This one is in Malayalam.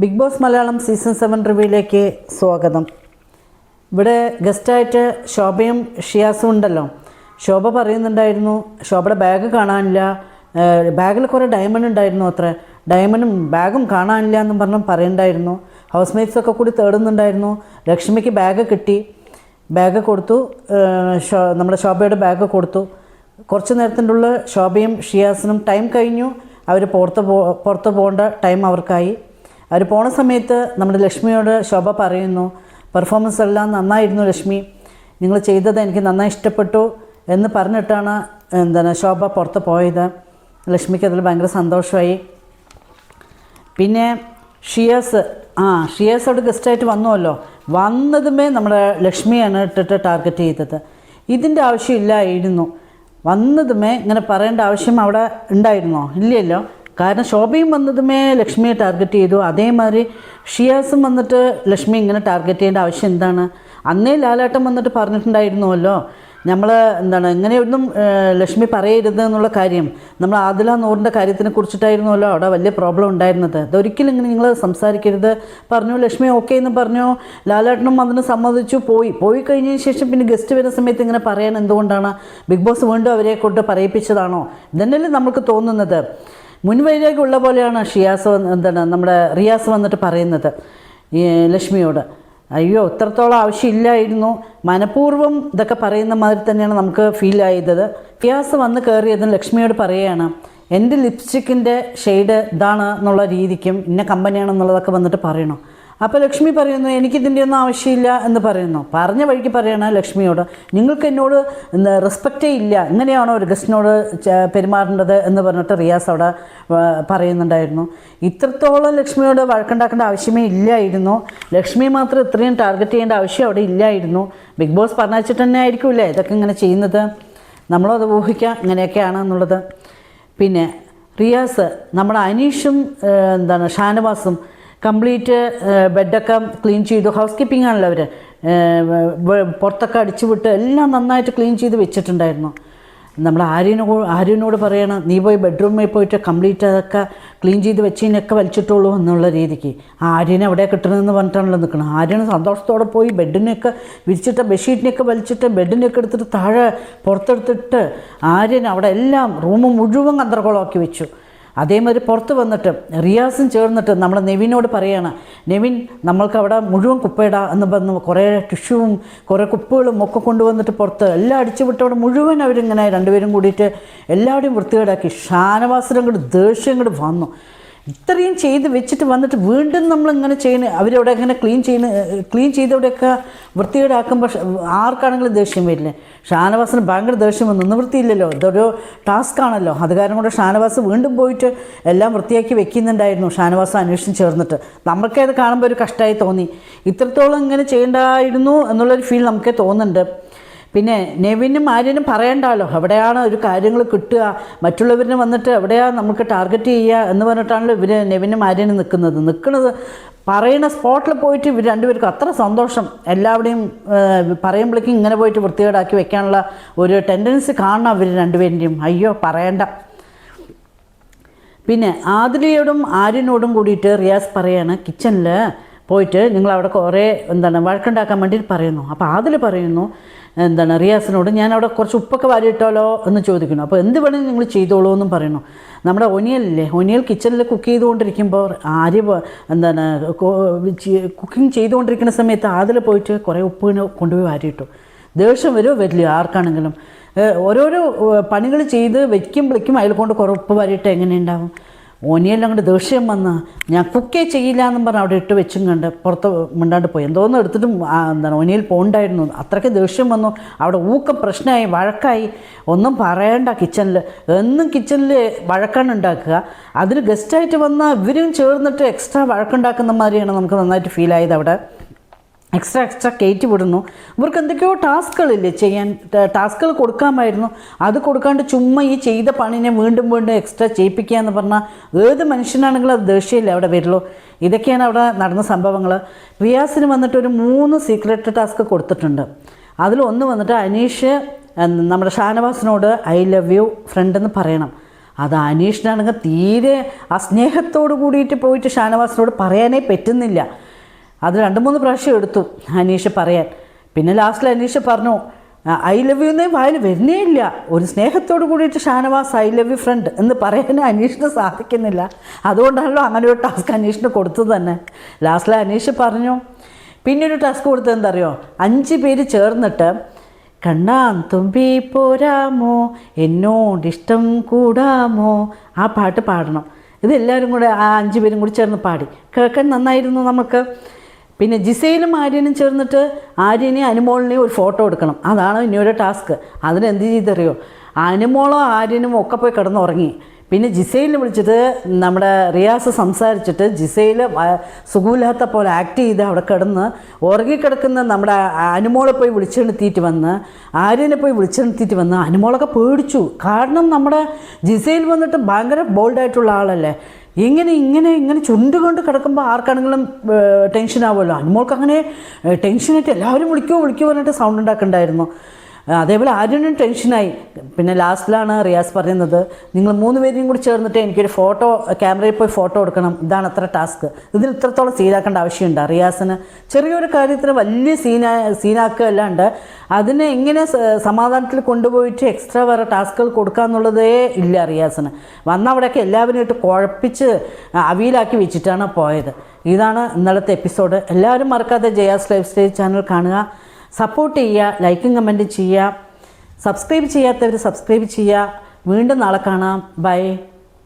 Big Boss Malayalam season seven റിവ്യൂയിലേക്ക് സ്വാഗതം. ഇവിടെ ഗസ്റ്റായിട്ട് ശോഭയും ഷിയാസും ഉണ്ടല്ലോ. ശോഭ പറയുന്നുണ്ടായിരുന്നു ശോഭയുടെ ബാഗ് കാണാനില്ല ബാഗിൽ കുറേ ഡയമണ്ട് ഉണ്ടായിരുന്നു അത്ര. ഡയമണ്ടും ബാഗും കാണാനില്ല എന്നും പറഞ്ഞ് പറയുന്നുണ്ടായിരുന്നു. ഹൗസ് മേറ്റ്സൊക്കെ കൂടി തേടുന്നുണ്ടായിരുന്നു. ലക്ഷ്മിക്ക് ബാഗ് കിട്ടി. ബാഗ് കൊടുത്തു. നമ്മുടെ ശോഭയുടെ ബാഗ് കൊടുത്തു. കുറച്ച് നേരത്തിന്റെ ഉള്ളിൽ ശോഭയും ഷിയാസിനും ടൈം കഴിഞ്ഞു. അവർ പുറത്ത് പോ പുറത്ത് പോകേണ്ട ടൈം അവർക്കായി. അവർ പോണ സമയത്ത് നമ്മുടെ ലക്ഷ്മിയോട് ശോഭ പറയുന്നു പെർഫോമൻസ് എല്ലാം നന്നായിരുന്നു ലക്ഷ്മി. നിങ്ങൾ ചെയ്തത് എനിക്ക് നന്നായി ഇഷ്ടപ്പെട്ടു എന്ന് പറഞ്ഞിട്ടാണ് എന്താണ് ശോഭ പുറത്ത് പോയത്. ലക്ഷ്മിക്ക് അതിൽ ഭയങ്കര സന്തോഷമായി. പിന്നെ ഷിയേഴ്സ് ആ ഷിയേഴ്സ് അവിടെ ഗസ്റ്റായിട്ട് വന്നുവല്ലോ. വന്നതുമേ നമ്മുടെ ലക്ഷ്മിയാണ് ഇട്ടിട്ട് ടാർഗറ്റ് ചെയ്തത്. ഇതിന്റെ ആവശ്യമില്ലായിരുന്നു വന്നതുമേ ഇങ്ങനെ പറയേണ്ട ആവശ്യം അവിടെ ഉണ്ടായിരുന്നോ? ഇല്ലല്ലോ കാരണം ശോഭയും വന്നതുമേ ലക്ഷ്മിയെ ടാർഗറ്റ് ചെയ്തു. അതേമാതിരി ഷിയാസും വന്നിട്ട് ലക്ഷ്മി ഇങ്ങനെ ടാർഗറ്റ് ചെയ്യേണ്ട ആവശ്യം എന്താണ്? അന്നേ ലാലാട്ടം വന്നിട്ട് പറഞ്ഞിട്ടുണ്ടായിരുന്നുവല്ലോ നമ്മൾ എന്താണ് ഇങ്ങനെയൊന്നും ലക്ഷ്മി പറയരുത് എന്നുള്ള കാര്യം. നമ്മൾ ആദില നൂറിന്റെ കാര്യത്തിനെ കുറിച്ചിട്ടായിരുന്നല്ലോ അവിടെ വലിയ പ്രോബ്ലം ഉണ്ടായിരുന്നത്. അതൊരിക്കലും ഇങ്ങനെ നിങ്ങൾ സംസാരിക്കരുത്. പറഞ്ഞു ലക്ഷ്മി ഓക്കെ എന്ന് പറഞ്ഞു. ലാലാട്ടനും അതിന് സമ്മതിച്ചു പോയി. പോയി കഴിഞ്ഞതിന് ശേഷം പിന്നെ ഗസ്റ്റ് വരുന്ന സമയത്ത് ഇങ്ങനെ പറയാൻ എന്തുകൊണ്ടാണ്? ബിഗ് ബോസ് വീണ്ടും അവരെ കൊണ്ട് പറയിപ്പിച്ചതാണോ? ഇതന്നെയല്ലേ നമുക്ക് തോന്നുന്നത്. മുൻവൈരാഗ്യമുള്ള പോലെയാണ് ഷിയാസ് എന്താണ് നമ്മുടെ റിയാസ് വന്നിട്ട് പറയുന്നത് ഈ ലക്ഷ്മിയോട്. അയ്യോ ഇത്രത്തോളം ആവശ്യമില്ലായിരുന്നു. മനഃപൂർവം ഇതൊക്കെ പറയുന്ന മാതിരി തന്നെയാണ് നമുക്ക് ഫീൽ ആയത്. റിയാസ് വന്ന് കയറിയതും ലക്ഷ്മിയോട് പറയുകയാണ് എന്റെ ലിപ്സ്റ്റിക്കിന്റെ ഷെയ്ഡ് ഇതാണ് എന്നുള്ള രീതിക്കും ഇന്ന കമ്പനിയാണെന്നുള്ളതൊക്കെ വന്നിട്ട് പറയണു. അപ്പോൾ ലക്ഷ്മി പറയുന്നു എനിക്കിതിന്റെ ഒന്നും ആവശ്യമില്ല എന്ന് പറയുന്നു. പറഞ്ഞ വഴിക്ക് പറയണ ലക്ഷ്മിയോട് നിങ്ങൾക്ക് എന്നോട് റെസ്പെക്റ്റേ ഇല്ല. ഇങ്ങനെയാണോ ഒരു ഗസ്റ്റിനോട് പെരുമാറേണ്ടത്? എന്ന് പറഞ്ഞിട്ട് റിയാസ് അവിടെ പറയുന്നുണ്ടായിരുന്നു. ഇത്രത്തോളം ലക്ഷ്മിയോട് വഴക്കുണ്ടാക്കേണ്ട ആവശ്യമേ ഇല്ലായിരുന്നു. ലക്ഷ്മി മാത്രം ഇത്രയും ടാർഗറ്റ് ചെയ്യേണ്ട ആവശ്യം അവിടെ ഇല്ലായിരുന്നു. ബിഗ് ബോസ് പറഞ്ഞിട്ട് തന്നെ ആയിരിക്കില്ലേ ഇതൊക്കെ ഇങ്ങനെ ചെയ്യുന്നത്? നമ്മളത് ഊഹിക്കാം ഇങ്ങനെയൊക്കെയാണ് എന്നുള്ളത്. പിന്നെ റിയാസ് നമ്മുടെ അനീഷും എന്താണ് ഷാനവാസും കംപ്ലീറ്റ് ബെഡൊക്കെ ക്ലീൻ ചെയ്തു. ഹൗസ് കീപ്പിംഗ് ആണല്ലോ അവർ പുറത്തൊക്കെ അടിച്ചു വിട്ട് എല്ലാം നന്നായിട്ട് ക്ലീൻ ചെയ്ത് വെച്ചിട്ടുണ്ടായിരുന്നു. നമ്മൾ ആര്യനോ ആര്യനോട് പറയണം നീ പോയി ബെഡ്റൂമിൽ പോയിട്ട് കംപ്ലീറ്റ് അതൊക്കെ ക്ലീൻ ചെയ്ത് വെച്ചതിനൊക്കെ വലിച്ചിട്ടുള്ളൂ എന്നുള്ള രീതിക്ക്. ആ ആര്യനെ എവിടെ കിട്ടണമെന്ന് പറഞ്ഞിട്ടാണല്ലോ നിൽക്കണം ആര്യന് സന്തോഷത്തോടെ പോയി ബെഡിനെയൊക്കെ വിരിച്ചിട്ട് ബെഡ്ഷീറ്റിനെയൊക്കെ വലിച്ചിട്ട് ബെഡിനെയൊക്കെ എടുത്തിട്ട് താഴെ പുറത്തെടുത്തിട്ട് ആര്യൻ അവിടെ എല്ലാം റൂം മുഴുവൻ കന്തർക്കോളമാക്കി വെച്ചു. അതേമാതിരി പുറത്ത് വന്നിട്ട് റിയാസും ചേർന്നിട്ട് നമ്മൾ നെവിനോട് പറയാണ് നെവിൻ നമ്മൾക്ക് അവിടെ മുഴുവൻ കുപ്പയിടാം എന്ന് പറഞ്ഞ് കുറേ ടിഷ്യൂവും കുറേ കുപ്പുകളും ഒക്കെ കൊണ്ടുവന്നിട്ട് പുറത്ത് എല്ലാം അടിച്ചു വിട്ട് അവിടെ മുഴുവൻ അവരിങ്ങനെ രണ്ടുപേരും കൂടിയിട്ട് എല്ലാവരുടെയും വൃത്തികേടാക്കി. ഷാനവാസിനും കൂടി ദേഷ്യം കൂടി വന്നു. ഇത്രയും ചെയ്ത് വെച്ചിട്ട് വന്നിട്ട് വീണ്ടും നമ്മൾ ഇങ്ങനെ ചെയ്യുന്ന അവരവിടെ ഇങ്ങനെ ക്ലീൻ ചെയ്യുന്ന ക്ലീൻ ചെയ്തവിടെയൊക്കെ വൃത്തികേടാക്കുമ്പോൾ ആർക്കാണെങ്കിലും ദേഷ്യം വരില്ലേ? ഷാനവാസിന് ഭയങ്കര ദേഷ്യം വന്നു. നിവൃത്തിയില്ലല്ലോ. ഇതൊരു ടാസ്ക് ആണല്ലോ. അത് കാരണം കൊണ്ട് ഷാനവാസ് വീണ്ടും പോയിട്ട് എല്ലാം വൃത്തിയാക്കി വെക്കുന്നുണ്ടായിരുന്നു ഷാനവാസ് അന്വേഷണം ചേർന്നിട്ട്. നമുക്കേ അത് കാണുമ്പോൾ ഒരു കഷ്ടമായി തോന്നി. ഇത്രത്തോളം ഇങ്ങനെ ചെയ്യേണ്ടായിരുന്നു എന്നുള്ളൊരു ഫീൽ നമുക്കേ തോന്നുന്നുണ്ട്. പിന്നെ നെവിനും ആര്യനും പറയണ്ടല്ലോ എവിടെയാണ് ഒരു കാര്യങ്ങൾ കിട്ടുക. മറ്റുള്ളവരിന് വന്നിട്ട് എവിടെയാണ് നമുക്ക് ടാർഗറ്റ് ചെയ്യുക എന്ന് പറഞ്ഞിട്ടാണല്ലോ ഇവർ നെവിനും ആര്യനും നിൽക്കുന്നത്. നിൽക്കുന്നത് പറയുന്ന സ്പോട്ടിൽ പോയിട്ട് ഇവർ രണ്ടുപേർക്കും അത്ര സന്തോഷം. എല്ലാവരുടെയും പറയുമ്പോഴേക്കും ഇങ്ങനെ പോയിട്ട് വൃത്തികേടാക്കി വെക്കാനുള്ള ഒരു ടെൻഡൻസി കാണണം ഇവർ രണ്ടുപേരുടെയും. അയ്യോ പറയണ്ട. പിന്നെ ആദിലയോടും ആര്യനോടും കൂടിയിട്ട് റിയാസ് പറയാണ് കിച്ചണിൽ പോയിട്ട് നിങ്ങൾ അവിടെ കുറേ എന്താണ് വഴക്കുണ്ടാക്കാൻ വേണ്ടി പറയുന്നു. അപ്പോൾ ആതിൽ പറയുന്നു എന്താണ് റിയാസിനോട് ഞാൻ അവിടെ കുറച്ച് ഉപ്പൊക്കെ വാരിയിട്ടാലോ? എന്ന് ചോദിക്കുന്നു. അപ്പോൾ എന്ത് വേണമെങ്കിലും നിങ്ങൾ ചെയ്തോളൂ എന്നും പറയുന്നു. നമ്മുടെ ഒനിയലില്ലേ ഒനിയൽ കിച്ചണിൽ കുക്ക് ചെയ്തുകൊണ്ടിരിക്കുമ്പോൾ ആര്യ എന്താണ് കുക്കിംഗ് ചെയ്തുകൊണ്ടിരിക്കുന്ന സമയത്ത് അതിൽ പോയിട്ട് കുറേ ഉപ്പ് കൊണ്ടുപോയി വാരിയിട്ടു. ദേഷ്യം വരുമോ വരില്ല ആർക്കാണെങ്കിലും. ഓരോരോ പണികൾ ചെയ്ത് വയ്ക്കുമ്പോഴേക്കും അതിൽ കൊണ്ട് കുറേ ഉപ്പ് വാരിയിട്ട് എങ്ങനെ ഉണ്ടാവും? ഓനിയെല്ലാം അങ്ങോട്ട് ദേഷ്യം വന്ന് ഞാൻ കുക്കേ ചെയ്യില്ല എന്നും പറഞ്ഞ് അവിടെ ഇട്ട് വെച്ചും കണ്ട് പുറത്ത് മിണ്ടാണ്ട് പോയി. എന്തോന്നും എടുത്തിട്ടും എന്താണ് ഓനിയിൽ പോകണ്ടായിരുന്നു അത്രയ്ക്ക് ദേഷ്യം വന്നു. അവിടെ ഊക്കം പ്രശ്നമായി വഴക്കായി. ഒന്നും പറയണ്ട കിച്ചണിൽ എന്നും കിച്ചണിൽ വഴക്കാണ് ഉണ്ടാക്കുക. അതിൽ ഗസ്റ്റായിട്ട് വന്ന ഇവരും ചേർന്നിട്ട് എക്സ്ട്രാ വഴക്കുണ്ടാക്കുന്ന മാതിരിയാണ് നമുക്ക് നന്നായിട്ട് ഫീൽ ആയത് അവിടെ. എക്സ്ട്രാ എക്സ്ട്രാ കയറ്റി വിടുന്നു. ഇവർക്ക് എന്തൊക്കെയോ ടാസ്കുകളില്ലേ ചെയ്യാൻ ടാസ്കുകൾ കൊടുക്കാമായിരുന്നു. അത് കൊടുക്കാണ്ട് ചുമ്മാ ഈ ചെയ്ത പണിനെ വീണ്ടും വീണ്ടും എക്സ്ട്രാ ചെയ്യിപ്പിക്കുക എന്ന് പറഞ്ഞാൽ ഏത് മനുഷ്യനാണെങ്കിലും അത് ദേഷ്യമില്ല അവിടെ വരുള്ളൂ. ഇതൊക്കെയാണ് അവിടെ നടന്ന സംഭവങ്ങൾ. റിയാസിന് വന്നിട്ട് ഒരു മൂന്ന് സീക്രട്ട് ടാസ്ക് കൊടുത്തിട്ടുണ്ട്. അതിലൊന്ന് വന്നിട്ട് അനീഷ് നമ്മുടെ ഷാനവാസിനോട് ഐ ലവ് യു ഫ്രണ്ട് എന്ന് പറയണം. അത് അനീഷിനാണെങ്കിൽ തീരെ ആ സ്നേഹത്തോട് കൂടിയിട്ട് പോയിട്ട് ഷാനവാസിനോട് പറയാനേ പറ്റുന്നില്ല. അത് രണ്ട് മൂന്ന് പ്രാവശ്യം എടുത്തു അനീഷ് പറയാൻ. പിന്നെ ലാസ്റ്റിൽ അനീഷ് പറഞ്ഞു ഐ ലവ് യു എന്നേ വായിൽ വരുന്നേ ഇല്ല. ഒരു സ്നേഹത്തോട് കൂടിയിട്ട് Shanavas I love you friend എന്ന് പറയാൻ അനീഷിന് സാധിക്കുന്നില്ല. അതുകൊണ്ടാണല്ലോ അങ്ങനെ ഒരു ടാസ്ക് അനീഷിന് കൊടുത്തത് തന്നെ. ലാസ്റ്റിൽ അനീഷ് പറഞ്ഞു പിന്നെ ഒരു ടാസ്ക് കൊടുത്തത് എന്തറിയോ? അഞ്ച് പേര് ചേർന്നിട്ട് കണ്ണാൻ തുമ്പി പോരാമോ? എന്നോട് ഇഷ്ടം കൂടാമോ? ആ പാട്ട് പാടണം. ഇതെല്ലാവരും കൂടെ ആ അഞ്ച് പേരും കൂടി ചേർന്ന് പാടി. കേൾക്കാൻ നന്നായിരുന്നു നമുക്ക്. പിന്നെ ജിസയിലും ആര്യനും ചേർന്നിട്ട് ആര്യനെയും അനുമോളിനെയും ഒരു ഫോട്ടോ എടുക്കണം. അതാണ് ഇനി ഒരു ടാസ്ക്. അതിനെന്ത് ചെയ്തറിയോ? അനുമോളോ ആര്യനും ഒക്കെ പോയി കിടന്നുറങ്ങി. പിന്നെ ജിസയിൽ വിളിച്ചിട്ട് നമ്മുടെ റിയാസ് സംസാരിച്ചിട്ട് ജിസയിൽ സുഖമില്ലാത്ത പോലെ ആക്ട് ചെയ്ത് അവിടെ കിടന്ന് ഉറങ്ങിക്കിടക്കുന്ന നമ്മുടെ അനുമോളെ പോയി വിളിച്ചെടുത്തിട്ട് വന്ന് ആര്യനെ പോയി വിളിച്ചെടുത്തിട്ട് വന്ന് അനുമോളൊക്കെ പേടിച്ചു. കാരണം നമ്മുടെ ജിസയിൽ വന്നിട്ട് ഭയങ്കര ബോൾഡായിട്ടുള്ള ആളല്ലേ? ഇങ്ങനെ ഇങ്ങനെ ഇങ്ങനെ ചുണ്ടുകൊണ്ട് കിടക്കുമ്പോൾ ആർക്കാണെങ്കിലും ടെൻഷൻ ആവുമല്ലോ? അനുമോൾക്ക് അങ്ങനെ ടെൻഷനായിട്ട് എല്ലാവരും വിളിക്കുമോ വിളിക്കുമോ പറഞ്ഞിട്ട് സൗണ്ട് ഉണ്ടാക്കണ്ടായിരുന്നു. അതേപോലെ ആര്യനും ടെൻഷനായി. പിന്നെ ലാസ്റ്റിലാണ് റിയാസ് പറയുന്നത് നിങ്ങൾ മൂന്ന് പേരെയും കൂടി ചേർന്നിട്ട് എനിക്കൊരു ഫോട്ടോ ക്യാമറയിൽ പോയി ഫോട്ടോ എടുക്കണം. ഇതാണ് അത്ര ടാസ്ക്. ഇതിൽ ഇത്രത്തോളം സീനാക്കേണ്ട ആവശ്യമുണ്ട്. റിയാസിന് ചെറിയൊരു കാര്യത്തിന് വലിയ സീനാ സീനാക്കുക അല്ലാണ്ട് അതിനെ എങ്ങനെ സമാധാനത്തിൽ കൊണ്ടുപോയിട്ട് എക്സ്ട്രാ വേറെ ടാസ്കുകൾ കൊടുക്കുക എന്നുള്ളതേ ഇല്ല റിയാസിന്. വന്ന അവിടെയൊക്കെ എല്ലാവരും ഇട്ട് കുഴപ്പിച്ച് അവിയിലാക്കി വെച്ചിട്ടാണ് പോയത്. ഇതാണ് ഇന്നലത്തെ എപ്പിസോഡ്. എല്ലാവരും മറക്കാതെ ജയാസ് ലൈഫ് സ്റ്റൈൽ ചാനൽ കാണുക. സപ്പോർട്ട് ചെയ്യുക ലൈക്കും കമന്റും ചെയ്യുക. സബ്സ്ക്രൈബ് ചെയ്യാത്തവർ സബ്സ്ക്രൈബ് ചെയ്യുക. വീണ്ടും നാളെ കാണാം. ബൈ.